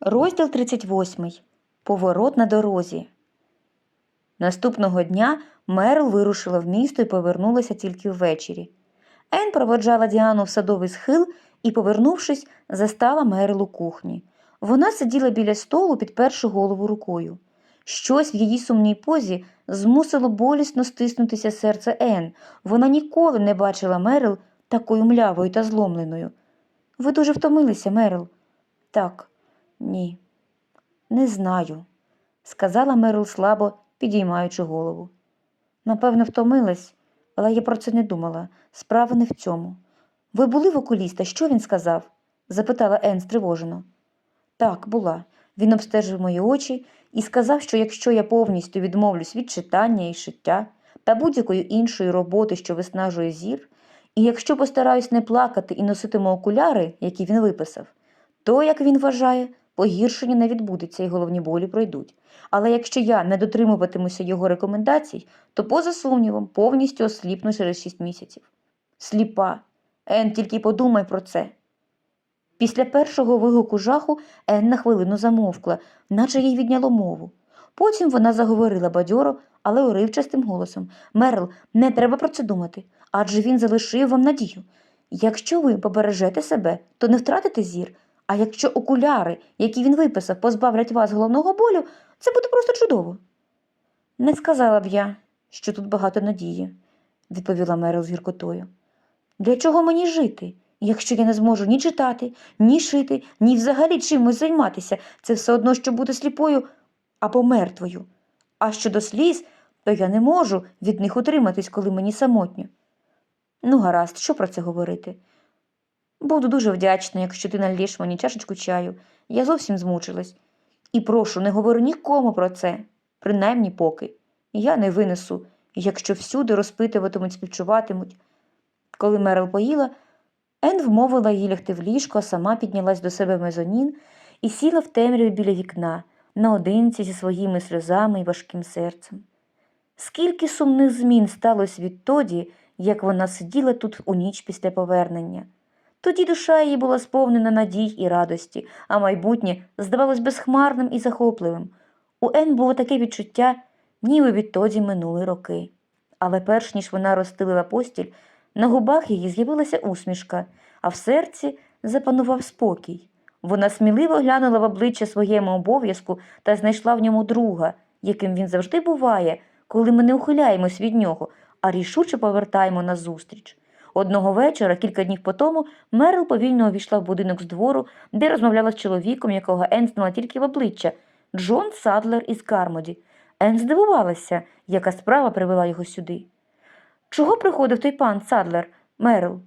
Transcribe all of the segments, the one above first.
Розділ 38. Поворот на дорозі. Наступного дня Мерл вирушила в місто і повернулася тільки ввечері. Ен проводжала Діану в садовий схил і, повернувшись, застала Мерл у кухні. Вона сиділа біля столу, підперши голову рукою. Щось в її сумній позі змусило болісно стиснутися серце Ен. Вона ніколи не бачила Мерл такою млявою та зломленою. Ви дуже втомилися, Мерл. Так, ні. Не знаю, сказала Мерл слабо, підіймаючи голову. Напевно, втомилась, але я про це не думала. Справа не в цьому. Ви були в окуліста, що він сказав? запитала Ен стривожено. Так, була. Він обстежив мої очі і сказав, що якщо я повністю відмовлюсь від читання і шиття та будь-якої іншої роботи, що виснажує зір, і якщо постараюсь не плакати і носитиму окуляри, які він виписав, то, як він вважає, погіршення не відбудеться і головні болі пройдуть. Але якщо я не дотримуватимуся його рекомендацій, то, поза сумнівом, повністю осліпну через шість місяців. Сліпа. Ен, тільки подумай про це. Після першого вигуку жаху Ен на хвилину замовкла, наче їй відняло мову. Потім вона заговорила бадьоро, але уривчастим голосом Мерл, не треба про це думати, адже він залишив вам надію. Якщо ви побережете себе, то не втратите зір, а якщо окуляри, які він виписав, позбавлять вас головного болю, це буде просто чудово. Не сказала б я, що тут багато надії, відповіла Мерил з гіркотою. Для чого мені жити, якщо я не зможу ні читати, ні шити, ні взагалі чимось займатися? Це все одно, що бути сліпою або мертвою. А щодо сліз, то я не можу від них утриматись, коли мені самотньо. Ну, гаразд, що про це говорити? Буду дуже вдячна, якщо ти налієш мені чашечку чаю. Я зовсім змучилась. І прошу, не говори нікому про це, принаймні поки. Я не винесу, якщо всюди розпитуватимуть, співчуватимуть. Коли Мерил поїла, Ен вмовила її лягти в ліжко, а сама піднялась до себе в мезонін і сіла в темряві біля вікна, наодинці зі своїми сльозами і важким серцем. Скільки сумних змін сталося відтоді, як вона сиділа тут у ніч після повернення. Тоді душа її була сповнена надій і радості, а майбутнє здавалось безхмарним і захопливим. У Ен було таке відчуття, ніби відтоді минули роки. Але перш ніж вона розстелила постіль, на губах її з'явилася усмішка, а в серці запанував спокій. Вона сміливо глянула в обличчя своєму обов'язку та знайшла в ньому друга, яким він завжди буває, коли ми не ухиляємось від нього, а рішуче повертаємо назустріч. Одного вечора, кілька днів по тому, Мерл повільно увійшла в будинок з двору, де розмовляла з чоловіком, якого Ен знала тільки в обличчя Джон Садлер із Кармоді. Ен здивувалася, яка справа привела його сюди. Чого приходив той пан Садлер, Мерл?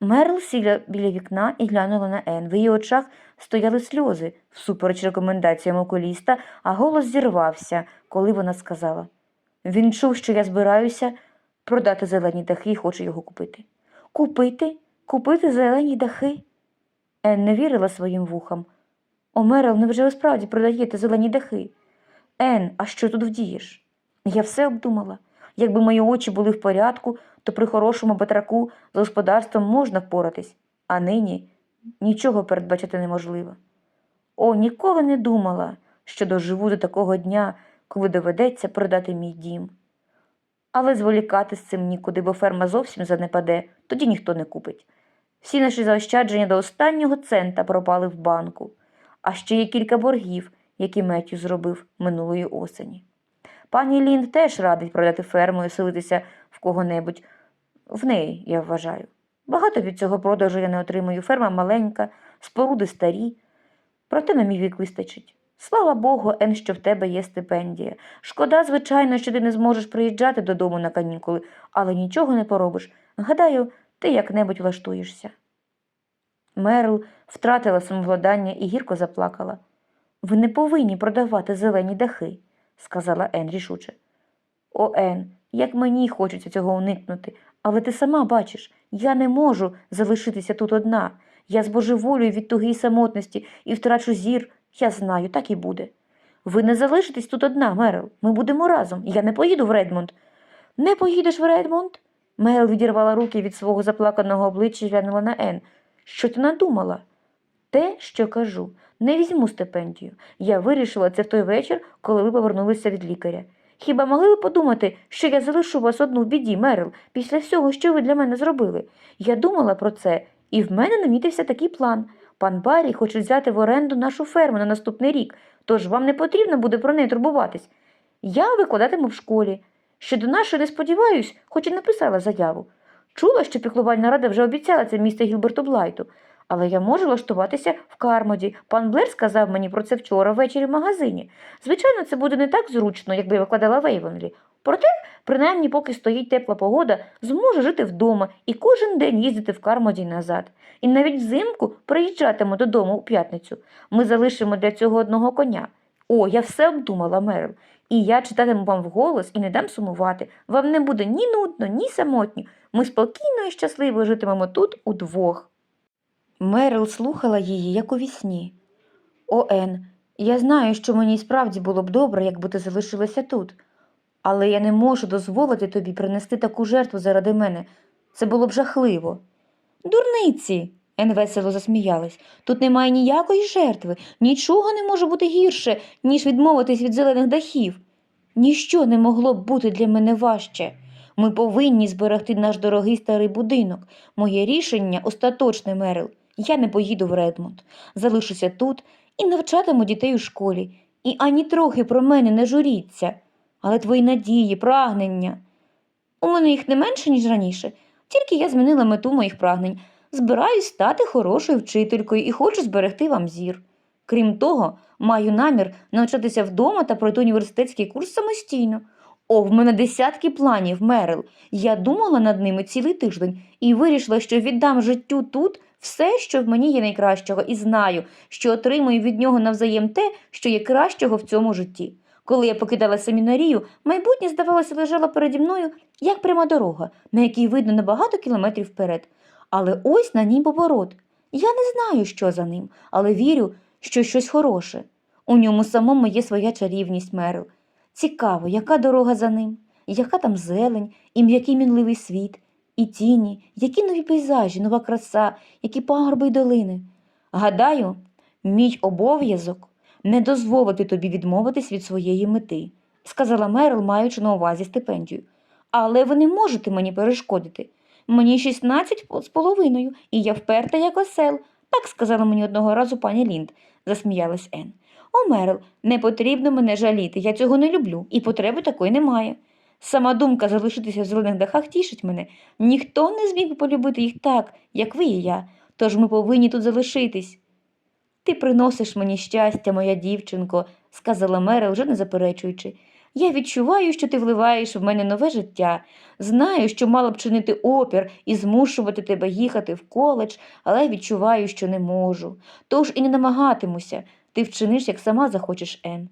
Мерл сіла біля вікна і глянула на Ен. В її очах стояли сльози, всупереч рекомендаціям окуліста, а голос зірвався, коли вона сказала Він чув, що я збираюся продати зелені дахи і хоче його купити. Купити? Купити зелені дахи? Ен не вірила своїм вухам. О, Мерл, невже ви справді продаєте зелені дахи? Ен, а що тут вдієш? Я все обдумала. Якби мої очі були в порядку, то при хорошому батраку з господарством можна впоратись, а нині нічого передбачити неможливо. О, ніколи не думала, що доживу до такого дня, коли доведеться продати мій дім. Але зволікати з цим нікуди, бо ферма зовсім занепаде, тоді ніхто не купить. Всі наші заощадження до останнього цента пропали в банку, а ще є кілька боргів, які Меттю зробив минулої осені. Пані Лінд теж радить продати ферму і селитися в кого-небудь. В неї, я вважаю. Багато від цього продажу я не отримую. Ферма маленька, споруди старі. Проте на мій вік вистачить. Слава Богу, Ен, що в тебе є стипендія. Шкода, звичайно, що ти не зможеш приїжджати додому на канікули, але нічого не поробиш. Гадаю, ти як-небудь влаштуєшся. Мерл втратила самовладання і гірко заплакала. Ви не повинні продавати зелені дахи, сказала Ен рішуче. О, Ен, як мені хочеться цього уникнути, але ти сама бачиш, я не можу залишитися тут одна. Я збожеволюю від туги й самотності і втрачу зір. Я знаю, так і буде. Ви не залишитесь тут одна, Мерил. Ми будемо разом. Я не поїду в Редмонд. Не поїдеш в Редмонд? Мерил відірвала руки від свого заплаканого обличчя і глянула на Ен. Що ти надумала? Те, що кажу, не візьму стипендію. Я вирішила це в той вечір, коли ви повернулися від лікаря. Хіба могли ви подумати, що я залишу вас одну в біді, Мерил, після всього, що ви для мене зробили? Я думала про це, і в мене намітився такий план. Пан Баррі хоче взяти в оренду нашу ферму на наступний рік, тож вам не потрібно буде про неї турбуватись. Я викладатиму в школі. Щодо нашої не сподіваюсь, хоч і написала заяву. Чула, що піклувальна рада вже обіцяла це місце Гілберту Блайту, але я можу влаштуватися в Кармоді. Пан Блер сказав мені про це вчора ввечері в магазині. Звичайно, це буде не так зручно, якби я викладала в Ейвенлі. Проте, принаймні, поки стоїть тепла погода, зможу жити вдома і кожен день їздити в Кармоді назад. І навіть взимку приїжджатиму додому у п'ятницю. Ми залишимо для цього одного коня. О, я все обдумала, Мерл. І я читатиму вам вголос і не дам сумувати. Вам не буде ні нудно, ні самотньо. Ми спокійно і щасливо житимемо тут удвох. Мерил слухала її, як у вісні. О, Ен, я знаю, що мені справді було б добре, якби ти залишилася тут. Але я не можу дозволити тобі принести таку жертву заради мене. Це було б жахливо. Дурниці. Ен весело засміялась. Тут немає ніякої жертви, нічого не може бути гірше, ніж відмовитись від зелених дахів. Ніщо не могло б бути для мене важче. Ми повинні зберегти наш дорогий старий будинок. Моє рішення остаточне, Мерил. Я не поїду в Редмонд. Залишуся тут і навчатиму дітей у школі. І ані трохи про мене не журіться. Але твої надії, прагнення. У мене їх не менше, ніж раніше, тільки я змінила мету моїх прагнень. Збираюсь стати хорошою вчителькою і хочу зберегти вам зір. Крім того, маю намір навчатися вдома та пройти університетський курс самостійно. О, в мене десятки планів, Мерил. Я думала над ними цілий тиждень і вирішила, що віддам життю тут все, що в мені є найкращого, і знаю, що отримую від нього навзаєм те, що є кращого в цьому житті. Коли я покидала семінарію, майбутнє, здавалося, лежало переді мною, як пряма дорога, на якій видно на багато кілометрів вперед. Але ось на ній поворот. Я не знаю, що за ним, але вірю, що щось хороше. У ньому самому є своя чарівність, Мерил. Цікаво, яка дорога за ним, яка там зелень, і м'який мінливий світ, і тіні, які нові пейзажі, нова краса, які пагорби й долини. Гадаю, мій обов'язок не дозволити тобі відмовитись від своєї мети, сказала Мерил, маючи на увазі стипендію. Але ви не можете мені перешкодити. Мені 16 з половиною, і я вперта як осел. Так сказала мені одного разу пані Лінд, засміялась Ен. О, Мерил, не потрібно мене жаліти, я цього не люблю, і потреби такої немає. Сама думка залишитися в зелених дахах тішить мене. Ніхто не зміг би полюбити їх так, як ви і я, тож ми повинні тут залишитись. Ти приносиш мені щастя, моя дівчинко, сказала Мера, вже не заперечуючи. Я відчуваю, що ти вливаєш в мене нове життя. Знаю, що мала б чинити опір і змушувати тебе їхати в коледж, але відчуваю, що не можу. Тож і не намагатимуся. Ти вчиниш, як сама захочеш, Ен.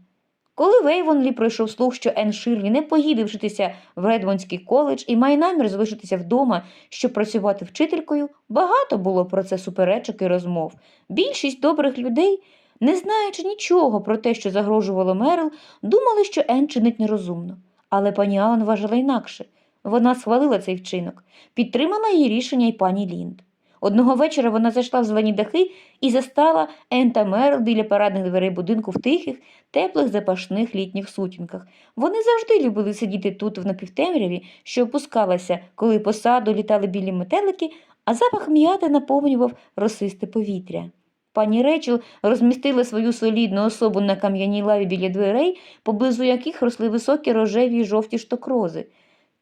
Коли Вейвонлі пройшов слух, що Ен Ширлі не поїде вчитися в Редмондський коледж і має намір залишитися вдома, щоб працювати вчителькою, багато було про це суперечок і розмов. Більшість добрих людей, не знаючи нічого про те, що загрожувало Мерил, думали, що Ен чинить нерозумно. Але пані Алан вважала інакше. Вона схвалила цей вчинок, підтримала її рішення й пані Лінд. Одного вечора вона зайшла в зелені дахи і застала Ен та Мерл біля парадних дверей будинку в тихих, теплих запашних літніх сутінках. Вони завжди любили сидіти тут в напівтемряві, що опускалася, коли по саду літали білі метелики, а запах м'яти наповнював росисте повітря. Пані Речел розмістила свою солідну особу на кам'яній лаві біля дверей, поблизу яких росли високі рожеві й жовті штокрози,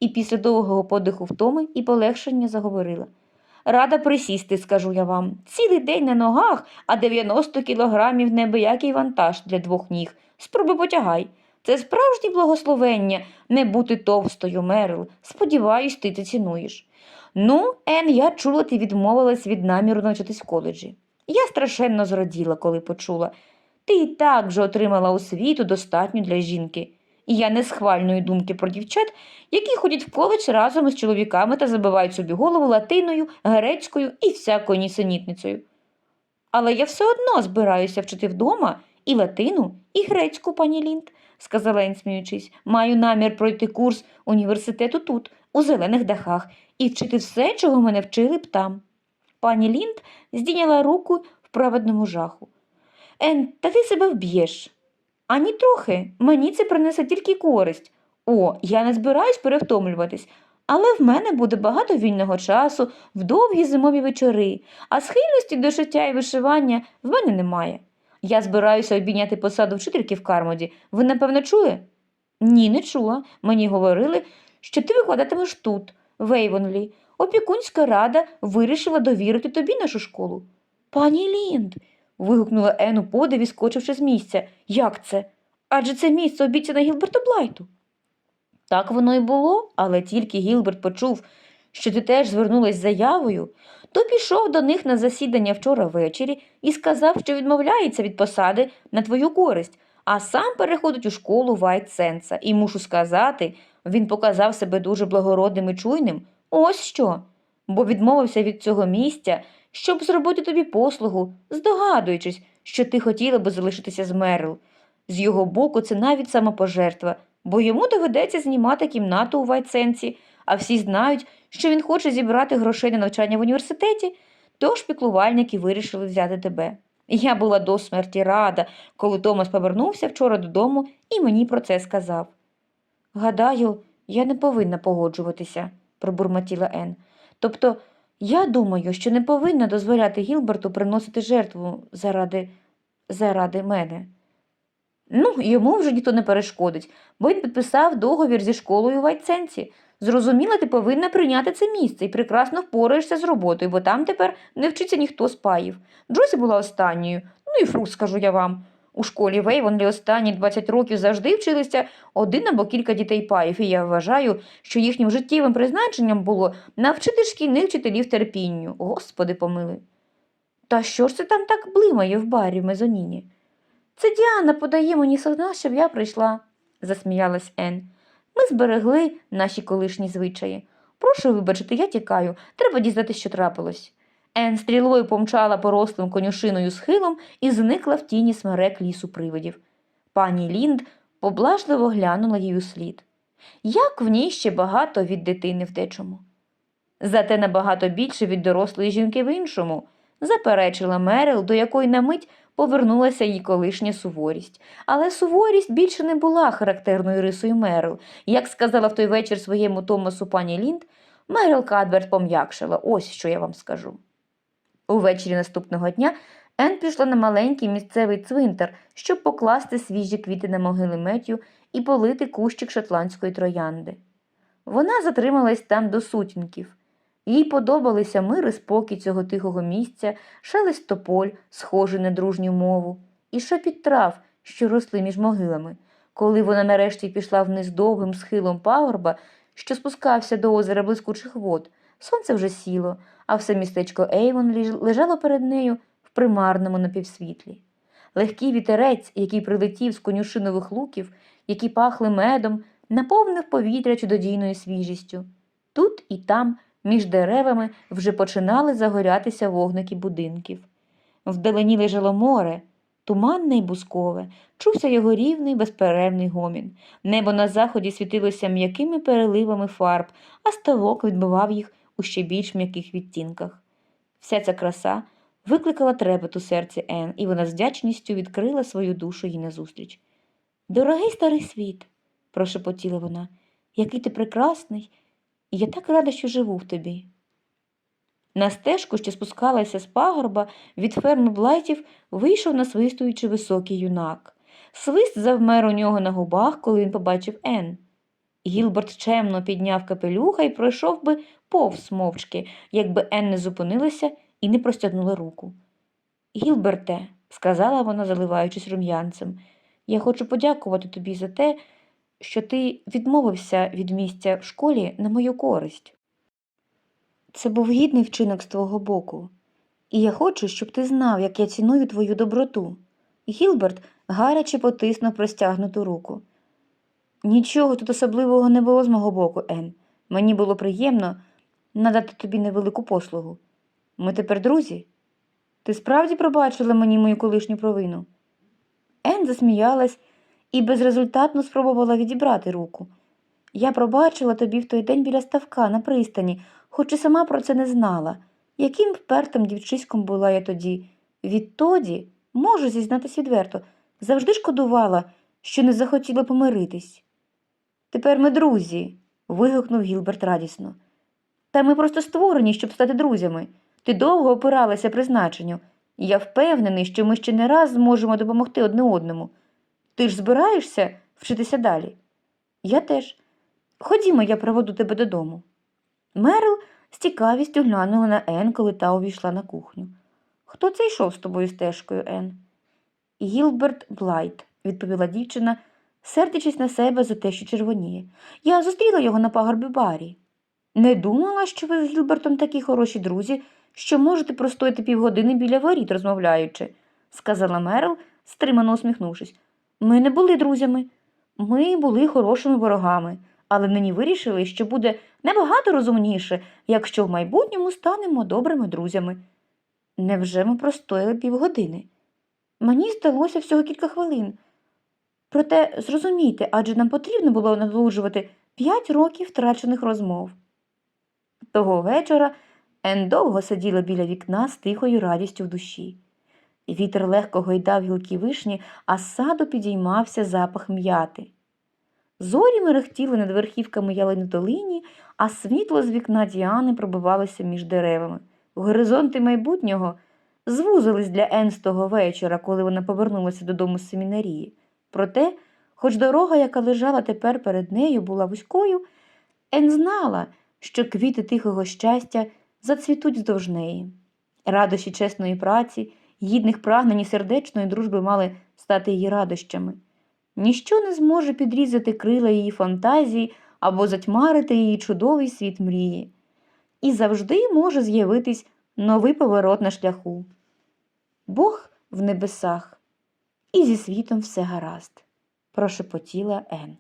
і після довгого подиху втоми і полегшення заговорила. Рада присісти, скажу я вам. Цілий день на ногах, а 90 кілограмів небиякий вантаж для двох ніг. Спроби потягай. Це справжнє благословення не бути товстою, Мерил. Сподіваюсь, ти це цінуєш. Ну, Ен, я чула, ти відмовилась від наміру навчатись в коледжі. Я страшенно зраділа, коли почула. Ти і так вже отримала освіту достатню для жінки. І я не схвальної думки про дівчат, які ходять в коледж разом із чоловіками та забивають собі голову латиною, грецькою і всякою нісенітницею. Але я все одно збираюся вчити вдома і латину, і грецьку, пані Лінд, сказала Ен, сміючись. Маю намір пройти курс університету тут, у зелених дахах, і вчити все, чого мене вчили б там. Пані Лінд здійняла руку в праведному жаху. Ен, та ти себе вб'єш. Ані трохи, мені це принесе тільки користь. О, я не збираюсь перевтомлюватись, але в мене буде багато вільного часу в довгі зимові вечори, а схильності до шиття і вишивання в мене немає. Я збираюся обійняти посаду вчительки в Кармоді. Ви, напевно, чули? Ні, не чула. Мені говорили, що ти викладатимеш тут, в Ейвонлі. Опікунська рада вирішила довірити тобі нашу школу. Пані Лінд. Вигукнула Ен у подиві, скочивши з місця. Як це? Адже це місце обіцяне Гілберту Блайту. Так воно й було, але тільки Гілберт почув, що ти теж звернулась з заявою, то пішов до них на засідання вчора ввечері і сказав, що відмовляється від посади на твою користь, а сам переходить у школу Вайт Сенса. І мушу сказати, він показав себе дуже благородним і чуйним. Ось що. Бо відмовився від цього місця, щоб зробити тобі послугу, здогадуючись, що ти хотіла би залишитися з Мерл. З його боку, це навіть самопожертва, бо йому доведеться знімати кімнату у Вайтсенсі, а всі знають, що він хоче зібрати грошей на навчання в університеті, тож піклувальники вирішили взяти тебе. Я була до смерті рада, коли Томас повернувся вчора додому і мені про це сказав. Гадаю, я не повинна погоджуватися, пробурмотіла Ен. Тобто, я думаю, що не повинна дозволяти Гілберту приносити жертву заради, заради мене. Ну, йому вже ніхто не перешкодить, бо він підписав договір зі школою в Вайтсенсі. Зрозуміла, ти повинна прийняти це місце і прекрасно впораєшся з роботою, бо там тепер не вчиться ніхто з паїв. Джосі була останньою, ну і фрукт, скажу я вам. У школі Вейвонлі останні 20 років завжди вчилися один або кілька дітей паїв, і я вважаю, що їхнім життєвим призначенням було навчити шкільних вчителів терпінню. Господи помили. Та що ж це там так блимає в барі в мезоніні? Це Діана подає мені сигнал, щоб я прийшла, засміялась Ен. Ми зберегли наші колишні звичаї. Прошу вибачити, я тікаю. Треба дізнатися, що трапилось. Ен стрілою помчала порослим конюшиною схилом і зникла в тіні смерек лісу привидів. Пані Лінд поблажливо глянула їй у слід. Як в ній ще багато від дитини в дечому. Зате набагато більше від дорослої жінки в іншому, заперечила Мерил, до якої на мить повернулася її колишня суворість. Але суворість більше не була характерною рисою Мерил. Як сказала в той вечір своєму Томасу пані Лінд, Мерил Кадберт пом'якшила, ось що я вам скажу. Увечері наступного дня Ен пішла на маленький місцевий цвинтар, щоб покласти свіжі квіти на могили Меттю і полити кущик шотландської троянди. Вона затрималась там до сутінків. Їй подобалися мир і спокій цього тихого місця, шелест тополь, схожий на дружню мову, і шепіт трав, що росли між могилами. Коли вона нарешті пішла вниз довгим схилом пагорба, що спускався до озера блискучих вод, сонце вже сіло, а все містечко Ейвон лежало перед нею в примарному напівсвітлі. Легкий вітерець, який прилетів з конюшинових луків, які пахли медом, наповнив повітря чудодійною свіжістю. Тут і там, між деревами, вже починали загорятися вогники будинків. Вдалині лежало море, туманне й бускове, чувся його рівний безперервний гомін. Небо на заході світилося м'якими переливами фарб, а ставок відбивав їх у ще більш м'яких відтінках. Вся ця краса викликала трепет у серці Ен, і вона з вдячністю відкрила свою душу їй назустріч. Дорогий старий світ, прошепотіла вона, який ти прекрасний, і я так рада, що живу в тобі. На стежку, що спускалася з пагорба від ферми Блайтів, вийшов насвистуючи високий юнак. Свист завмер у нього на губах, коли він побачив Ен. Гілберт чемно підняв капелюха і пройшов би повз мовчки, якби Ен не зупинилася і не простягнула руку. Гілберте, сказала вона, заливаючись рум'янцем, я хочу подякувати тобі за те, що ти відмовився від місця в школі на мою користь. Це був гідний вчинок з твого боку, і я хочу, щоб ти знав, як я ціную твою доброту. Гілберт гаряче потиснув простягнуту руку. Нічого тут особливого не було з мого боку, Ен. Мені було приємно надати тобі невелику послугу. Ми тепер друзі. Ти справді пробачила мені мою колишню провину? Ен засміялась і безрезультатно спробувала відібрати руку. Я пробачила тобі в той день біля ставка на пристані, хоч і сама про це не знала. Яким впертим дівчиськом була я тоді, Відтоді, можу зізнатись відверто, завжди шкодувала, що не захотіла помиритись. Тепер ми друзі, вигукнув Гілберт радісно. Та ми просто створені, щоб стати друзями. Ти довго опиралася призначенню, і я впевнений, що ми ще не раз зможемо допомогти одне одному. Ти ж збираєшся вчитися далі? Я теж. Ходімо, я проведу тебе додому. Мерл з цікавістю глянула на Ен, коли та увійшла на кухню. Хто це йшов з тобою стежкою, Ен? Гілберт Блайт, відповіла дівчина, сердячись на себе за те, що червоніє. Я зустріла його на пагорбі барі. Не думала, що ви з Гілбертом такі хороші друзі, що можете простояти півгодини біля воріт, розмовляючи, сказала Мерл, стримано усміхнувшись. Ми не були друзями. Ми були хорошими ворогами, але нині вирішили, що буде набагато розумніше, якщо в майбутньому станемо добрими друзями. Невже ми простояли півгодини? Мені здалося всього кілька хвилин. Проте зрозумійте, адже нам потрібно було надолужувати п'ять років втрачених розмов. Того вечора Ен довго сиділа біля вікна з тихою радістю в душі. Вітер легко гойдав гілки вишні, а з саду підіймався запах м'яти. Зорі мерехтіли над верхівками долині, а світло з вікна Діани пробивалося між деревами. Горизонти майбутнього звузились для Ен з того вечора, коли вона повернулася додому з семінарії. Проте, хоч дорога, яка лежала тепер перед нею, була вузькою, Ен знала, що квіти тихого щастя зацвітуть вздовж неї. Радощі чесної праці, гідних прагнень і сердечної дружби мали стати її радощами. Ніщо не зможе підрізати крила її фантазії або затьмарити її чудовий світ мрії. І завжди може з'явитись новий поворот на шляху. Бог в небесах, і зі світом все гаразд, прошепотіла Ен.